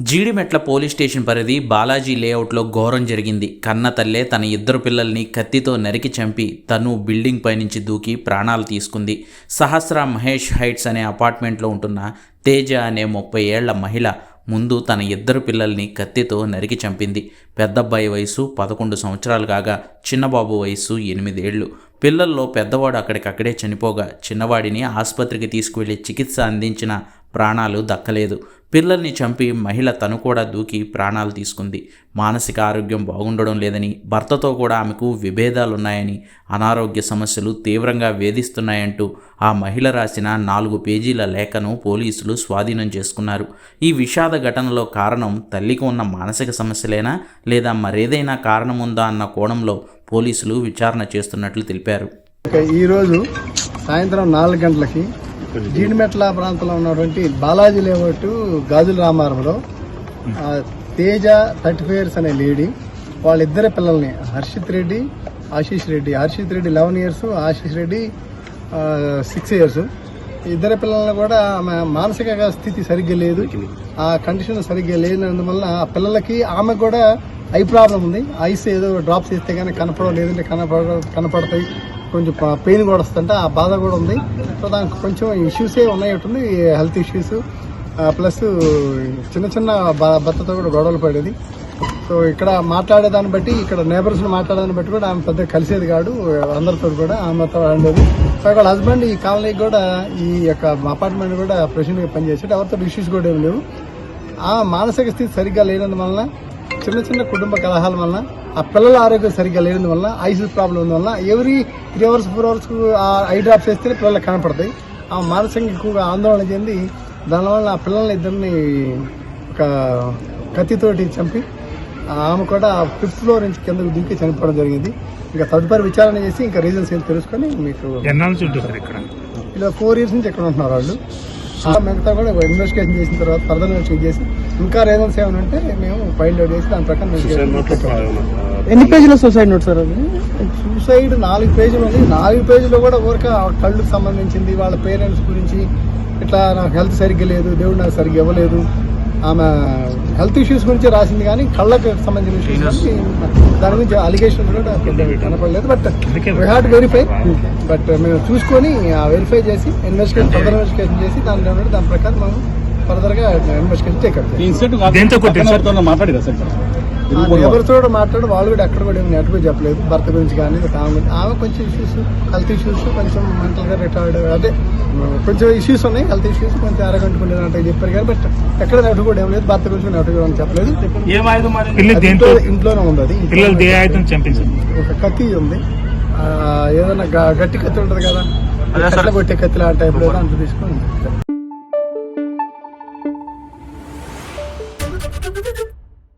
Jeedimetla police station పరిధి బాలాజీ లేఅవుట్లో ఘోరం జరిగింది. కన్న తల్లే తన ఇద్దరు పిల్లల్ని కత్తితో నరికి చంపి తను బిల్డింగ్ పైనుంచి దూకి ప్రాణాలు తీసుకుంది. సహస్ర మహేష్ హైట్స్ అనే అపార్ట్మెంట్లో ఉంటున్న తేజ అనే ముప్పై ఏళ్ళ మహిళ ముందు తన ఇద్దరు పిల్లల్ని కత్తితో నరికి చంపింది. పెద్దబ్బాయి వయసు పదకొండు సంవత్సరాలు కాగా చిన్నబాబు వయసు ఎనిమిదేళ్ళు. పిల్లల్లో పెద్దవాడు అక్కడికక్కడే చనిపోగా చిన్నవాడిని ఆసుపత్రికి తీసుకువెళ్ళి చికిత్స అందించిన ప్రాణాలు దక్కలేదు. పిల్లల్ని చంపి మహిళ తను కూడా దూకి ప్రాణాలు తీసుకుంది. మానసిక ఆరోగ్యం బాగుండడం లేదని భర్తతో కూడా ఆమెకు విభేదాలున్నాయని అనారోగ్య సమస్యలు తీవ్రంగా వేధిస్తున్నాయంటూ ఆ మహిళ రాసిన నాలుగు పేజీల లేఖను పోలీసులు స్వాధీనం చేసుకున్నారు. ఈ విషాద ఘటనలో కారణం తల్లికి ఉన్న మానసిక సమస్యలేనా లేదా మరేదైనా కారణం ఉందా అన్న కోణంలో పోలీసులు విచారణ చేస్తున్నట్లు తెలిపారు. ఈరోజు సాయంత్రం నాలుగు గంటలకి జీడిమెట్ల ప్రాంతంలో ఉన్నటువంటి బాలాజీ లేఅవుట్ గాజుల రామారంలో తేజ థర్టీ ఫైవ్ అనే లేడీ వాళ్ళిద్దరి పిల్లల్ని Harshit Reddy Ashish Reddy. Harshit Reddy eleven years Ashish Reddy six years. ఇద్దరు పిల్లల్ని కూడా ఆమె మానసిక స్థితి సరిగ్గా లేదు. ఆ కండిషన్ సరిగ్గా లేనందువల్ల ఆ పిల్లలకి ఆమె కూడా ఐ ప్రాబ్లం ఉంది. ఐస్ ఏదో డ్రాప్స్ చేస్తే కానీ కనపడ లేదంటే కనపడ కనపడతాయి. కొంచెం పెయిన్ కూడా వస్తుంటే ఆ బాధ కూడా ఉంది. సో దానికి కొంచెం ఇష్యూసే ఉన్నాయట్టుంది హెల్త్ ఇష్యూస్ ప్లస్ చిన్న చిన్న భర్తతో కూడా గొడవలు పడేది. సో ఇక్కడ మాట్లాడేదాన్ని బట్టి ఇక్కడ నేబర్స్ని మాట్లాడేదాన్ని బట్టి కూడా ఆమె పెద్ద కలిసేది కాదు. అందరితో కూడా ఆమెతో ఉండేది సో ఇక్కడ హస్బెండ్ ఈ కాలనీకి కూడా ఈ యొక్క అపార్ట్మెంట్ కూడా ప్రెసిడెంట్గా పనిచేసాడు ఎవరితో ఇష్యూస్ కూడా ఏమి లేవు. ఆ మానసిక స్థితి సరిగ్గా లేనందువలన చిన్న చిన్న కుటుంబ కలహాల వలన ఆ పిల్లల ఆరోగ్యం సరిగ్గా లేనందువలన eyes problem ఉన్నవల్ల every three hours four hours ఆ ఐ డ్రాప్స్ వేస్తేనే పిల్లలకు కనపడతాయి. ఆ మానసికంగా ఎక్కువగా ఆందోళన చెంది దానివల్ల ఆ పిల్లల్ని ఇద్దరిని ఒక కత్తితోటి చంపి ఆమె కూడా ఫిఫ్త్ ఫ్లోర్ నుంచి కిందకు దింపి చనిపోవడం జరిగింది. ఇంకా తదుపరి విచారణ చేసి ఇంకా రీజన్స్ ఏం తెలుసుకొని మీకు ఇక్కడ. ఇలా ఫోర్ ఇయర్స్ నుంచి ఎక్కడ ఉంటున్నారు వాళ్ళు? మిగతా కూడా ఇన్వెస్టిగేషన్ చేసిన తర్వాత ఫర్దర్ ఇన్వెస్టిగేషన్ చేసి ఇంకా రీజన్స్ ఏమైనా ఉంటే మేము ఫైల్ అవుట్ చేసి దాని ప్రకారం ఎన్ని పేజీల సూసైడ్ నోట్ సార్ అది? సూసైడ్ నాలుగు పేజీలు ఉంది. నాలుగు పేజీలో కూడా ఊరిక కళ్ళుకు సంబంధించింది. వాళ్ళ పేరెంట్స్ గురించి ఇట్లా నాకు హెల్త్ సరిగ్గా లేదు దేవుడు నాకు సరిగ్గా ఇవ్వలేదు. ఆమె హెల్త్ ఇష్యూస్ గురించి రాసింది కానీ కళ్ళకు సంబంధించిన ఇష్యూస్ దాని గురించి అలిగేషన్ కూడా కనపడలేదు. But we have verify but మేము చూసుకొని వెరిఫై చేసి ఇన్వెస్టిగేషన్ ఫర్దర్ ఇన్వెస్టిగేషన్ చేసి దాని దాని దాని ప్రకారం మనం ఫర్దర్గా ఇన్వెస్టిగేషన్ సార్? మాట్లాడిరా సార్ ఎవరితో మాట్లాడి వాళ్ళు కూడా ఎక్కడ కూడా ఏమి నెట్గా చెప్పలేదు భర్త గురించి కానీ ఆమె గురించి. ఆమె కొంచెం ఇష్యూస్ హెల్త్ ఇష్యూస్ కొంచెం మెంటల్గా రిటైర్డ్ అదే కొంచెం ఇష్యూస్ ఉన్నాయి హెల్త్ ఇష్యూస్ కొంచెం అరగంటుకుంటే అంటే చెప్పారు కానీ బట్ ఎక్కడ నెట్ కూడా ఏం లేదు భర్త గురించి నెట్ కూడా చెప్పలేదు. ఇంట్లోనే ఉంది అది. కత్తి ఉంది. ఆ, ఏదైనా గట్టి కత్తి ఉంటుంది కదా కట్ల కొట్టే కత్తి లాంటి టైప్ ఏదో అంత తీసుకొని